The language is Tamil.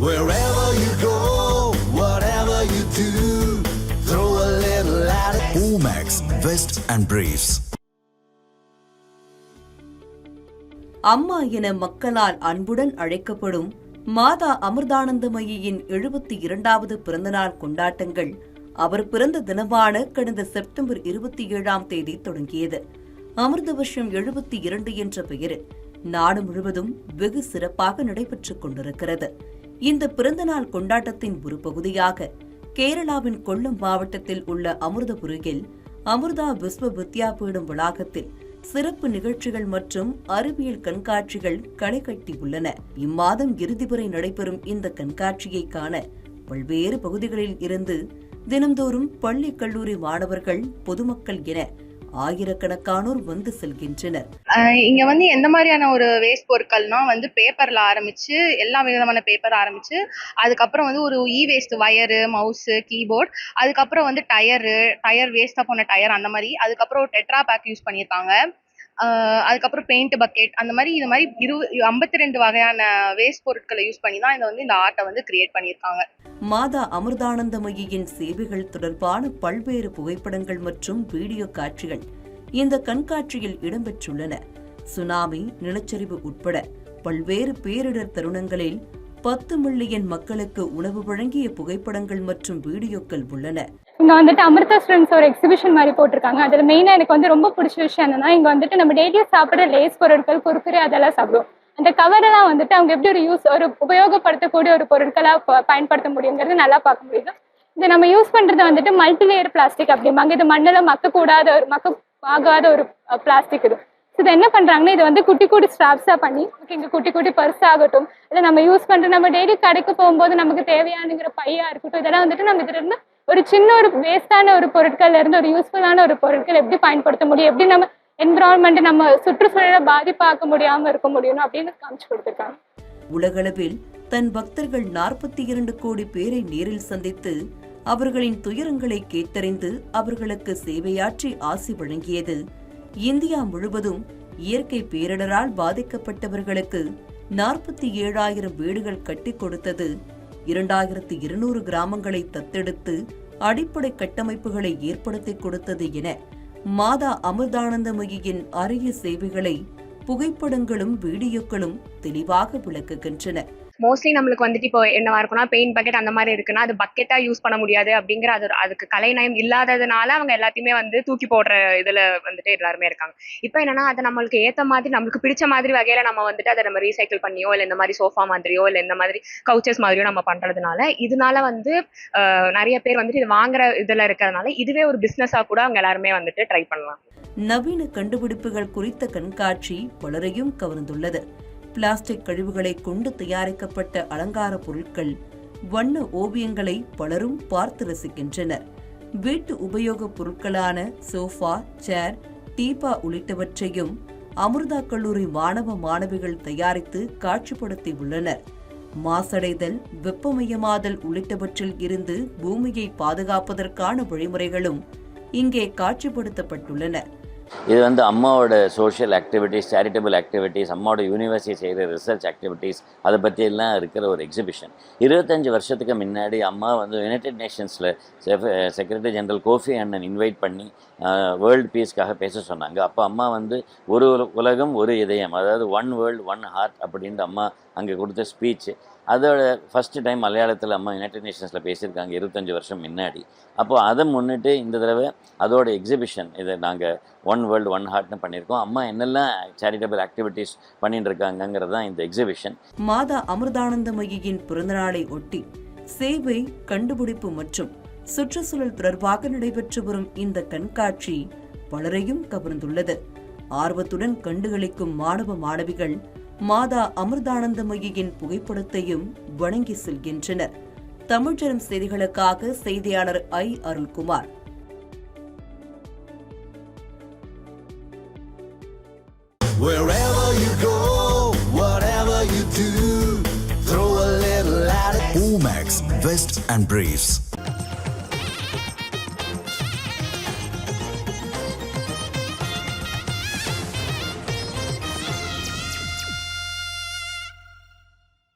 Wherever you go, whatever you do, throw a little at it. Omax, Vest and Briefs. அம்மா என மக்களால் அன்புடன் அழைக்கப்படும் மாதா அமிர்தானந்தமயியின் எழுபத்தி இரண்டாவது பிறந்தநாள் கொண்டாட்டங்கள் அவர் பிறந்த தினமான கடந்த செப்டம்பர் இருபத்தி ஏழாம் தேதி தொடங்கியது அமிர்த வருஷம் எழுபத்தி இரண்டு என்ற பெயரில் நாடு முழுவதும் வெகு சிறப்பாக நடைபெற்றுக் கொண்டிருக்கிறது இந்த பிறந்தநாள் கொண்டாட்டத்தின் ஒரு பகுதியாக கேரளாவின் கொல்லம் மாவட்டத்தில் உள்ள அமிர்தபுரியில் அமிர்தா விஸ்வ வித்யாபீடம் வளாகத்தில் சிறப்பு நிகழ்ச்சிகள் மற்றும் அறிவியல் கண்காட்சிகள் களை கட்டியுள்ளன இம்மாதம் இறுதி வரை நடைபெறும் இந்த கண்காட்சியை காண பல்வேறு பகுதிகளில் இருந்து தினந்தோறும் பள்ளி கல்லூரி மாணவர்கள் பொதுமக்கள் என ஆயிரக்கணக்கானோர் வந்து செல்கின்றனர். இங்க வந்து எந்த மாதிரியான ஒரு வேஸ்ட் பொருட்கள்னா வந்து பேப்பர்ல ஆரம்பிச்சு எல்லா விதமான பேப்பர் ஆரம்பிச்சு அதுக்கப்புறம் வந்து ஒரு e waste wire mouse keyboard அதுக்கப்புறம் வந்து டயரு டயர் வேஸ்டா போன டயர் அந்த மாதிரி அதுக்கப்புறம் டெட்ரா பேக் யூஸ் பண்ணியிருக்காங்க. அதுக்கப்புறம் பெயிண்ட் பக்கெட் அந்த மாதிரி இது மாதிரி இரு ஐம்பத்தி ரெண்டு வகையான வேஸ்ட் பொருட்களை யூஸ் பண்ணி தான் இதை வந்து இந்த ஆர்ட்டை வந்து கிரியேட் பண்ணியிருக்காங்க. மாதா அமிர்தானந்தமயியின் சேவைகள் தொடர்பான பல்வேறு புகைப்படங்கள் மற்றும் வீடியோ காட்சிகள் இந்த கண்காட்சியில் இடம்பெற்றுள்ளன. சுனாமி நிலச்சரிவு உட்பட பல்வேறு பேரிடர் தருணங்களில் பத்து மில்லியன் மக்களுக்கு உணவு வழங்கிய புகைப்படங்கள் மற்றும் வீடியோக்கள் உள்ளன. இங்கே வந்துட்டு அமிர்தா ஸ்டூடெண்ட்ஸ் ஒரு எக்ஸிபிஷன் மாதிரி போட்டிருக்காங்க. அதில் மெயினாக எனக்கு வந்து ரொம்ப பிடிச்ச விஷயம் என்னன்னா இங்கே வந்துட்டு நம்ம டெய்லியும் சாப்பிட்ற லேஸ் பொருட்கள் குறுக்குறே அதெல்லாம் சாப்பிடுவோம். அந்த கவரெல்லாம் வந்துட்டு அவங்க எப்படி ஒரு யூஸ் ஒரு உபயோகப்படுத்தக்கூடிய ஒரு பொருட்களாக ப- பயன்படுத்த முடியுங்கிறது நல்லா பார்க்க முடியுது. இது நம்ம யூஸ் பண்ணுறது வந்துட்டு மல்டி லேயர் பிளாஸ்டிக் அப்படிம்பாங்க. இது மண்ணில் மக்கக்கூடாத ஒரு மக்க ஆகாத ஒரு பிளாஸ்டிக் இது. ஸோ இது என்ன பண்ணுறாங்கன்னா இது வந்து குட்டி குட்டி ஸ்ட்ராப்ஸாக பண்ணி ஓகே இங்கே குட்டி குட்டி பர்ஸ் ஆகட்டும் இல்லை நம்ம யூஸ் பண்ணுற நம்ம டெய்லி கடைக்கு போகும்போது நமக்கு தேவையானுங்கிற பையாக இருக்கட்டும் இதெல்லாம் வந்துட்டு நம்ம இதுல இருந்து ஒரு சின்ன ஒரு வேஸ்டான ஒரு பொருட்கள்ல இருந்து ஒரு யூஸ்ஃபுல்லான ஒரு பொருட்கள் எப்படி பயன்படுத்த முடியும்? எப்படி நம்ம என்விரான்மெண்ட் நம்ம சுற்றுச்சூழலை பாதிப்பாக்க முடியாம இருக்க முடியும் அப்படின்னு காமிச்சு கொடுத்துருக்காங்க. உலகளவில் தன் பக்தர்கள் நாற்பத்தி இரண்டு கோடி பேரை நேரில் சந்தித்து அவர்களின் துயரங்களை கேட்டறிந்து அவர்களுக்கு சேவையாற்றி ஆசி வழங்கியது. இந்தியா முழுவதும் இயற்கை பேரிடரால் பாதிக்கப்பட்டவர்களுக்கு நாற்பத்தி ஏழாயிரம் வீடுகள் கட்டிக் கொடுத்தது. இரண்டாயிரத்து இருநூறு கிராமங்களை தத்தெடுத்து அடிப்படை கட்டமைப்புகளை ஏற்படுத்தி கொடுத்தது என மாதா அமிர்தானந்தமயியின் அரிய சேவைகளை புகைப்படங்களும் வீடியோக்களும் தெளிவாக விளக்குகின்றன. மோஸ்ட்லி நம்மளுக்கு வந்துட்டு இப்போ என்னவா இருக்கும்னா பெயிண்ட் பக்கெட் அந்த மாதிரி இருக்குன்னா அது பக்கெட்டா யூஸ் பண்ண முடியாது அப்படிங்கிற அது அதுக்கு கலைநயம் இல்லாததுனால அவங்க எல்லாத்தையுமே வந்து தூக்கி போடுற இதுல வந்துட்டு எல்லாருமே இருக்காங்க. இப்போ என்னன்னா அதை நம்மளுக்கு ஏத்த மாதிரி நம்மளுக்கு பிடிச்ச மாதிரி வகையில நம்ம வந்துட்டு அதை நம்ம ரீசைக்கிள் பண்ணியோ இல்லை இந்த மாதிரி சோஃபா மாதிரியோ இல்லை இந்த மாதிரி கவுச்சஸ் மாதிரியோ நம்ம பண்றதுனால இதனால வந்து நிறைய பேர் வந்துட்டு இது வாங்குற இதுல இருக்கிறதுனால இதுவே ஒரு பிசினஸா கூட அவங்க எல்லாருமே வந்துட்டு ட்ரை பண்ணலாம். நவீன கண்டுபிடிப்புகள் குறித்த கண்காட்சி பலரையும் கவர்ந்துள்ளது. பிளாஸ்டிக் கழிவுகளை கொண்டு தயாரிக்கப்பட்ட அலங்கார பொருட்கள் வண்ண ஓவியங்களை பலரும் பார்த்து ரசிக்கின்றனர். வீட்டு உபயோகப் பொருட்களான சோஃபா சேர் டீபா உள்ளிட்டவற்றையும் அமிர்தா கல்லூரி மாணவ மாணவிகள் தயாரித்து காட்சிப்படுத்தி உள்ளனர். மாசடைதல் வெப்பமயமாதல் உள்ளிட்டவற்றில் இருந்து பூமியை பாதுகாப்பதற்கான வழிமுறைகளும் இங்கே காட்சிப்படுத்தப்பட்டுள்ளன. இது வந்து அம்மாவோட சோஷியல் ஆக்டிவிட்டீஸ் சேரிட்டபிள் ஆக்டிவிட்டீஸ் அம்மாவோட யூனிவர்சிட்டி செய்கிற ரிசர்ச் ஆக்டிவிட்டீஸ் அதை பற்றியெல்லாம் இருக்கிற ஒரு எக்ஸிபிஷன் இருபத்தஞ்சு வருஷத்துக்கு முன்னாடி அம்மா வந்து united நேஷன்ஸில் secretary general Kofi Annan invite பண்ணி வேர்ல்டு பீஸ்க்காக பேச சொன்னாங்க. அப்போ அம்மா வந்து ஒரு உலகம் ஒரு இதயம் அதாவது ஒன் வேர்ல்டு ஒன் ஹார்ட் அப்படின்ட்டு அம்மா அங்கே கொடுத்த ஸ்பீச் அதோட ஃபஸ்ட்டு டைம் மலையாளத்தில் அம்மா யுனைடெட் நேஷன்ஸில் பேசியிருக்காங்க இருபத்தஞ்சி வருஷம் முன்னாடி. அப்போது அதை முன்னிட்டு இந்த தடவை அதோட எக்ஸிபிஷன் இதை நாங்கள் ஒன் வேர்ல்டு ஒன் ஹார்ட்னு பண்ணியிருக்கோம். அம்மா என்னெல்லாம் சேரிட்டபிள் ஆக்டிவிட்டீஸ் பண்ணிட்டு இருக்காங்கங்கிறது தான் இந்த எக்ஸிபிஷன் மாதா அமிர்தானந்தமயியின் பிறந்தநாளை ஒட்டி சேவை கண்டுபிடிப்பு மற்றும் சுற்றுச்சூழல் தொடர்பாக நடைபெற்று வரும் இந்த கண்காட்சி பலரையும் கவர்ந்துள்ளது. ஆர்வத்துடன் கண்டுகளிக்கும் மாணவ மாணவிகள் மாதா அமிர்தானந்தமயியின் புகைப்படத்தையும் வணங்கி செல்கின்றனர் தமிழ்ச்சரம் செய்திகளுக்காக செய்தியாளர் ஐ Arulkumar Wherever you go, whatever you do, throw a little at it. Omax, Vest and Briefs.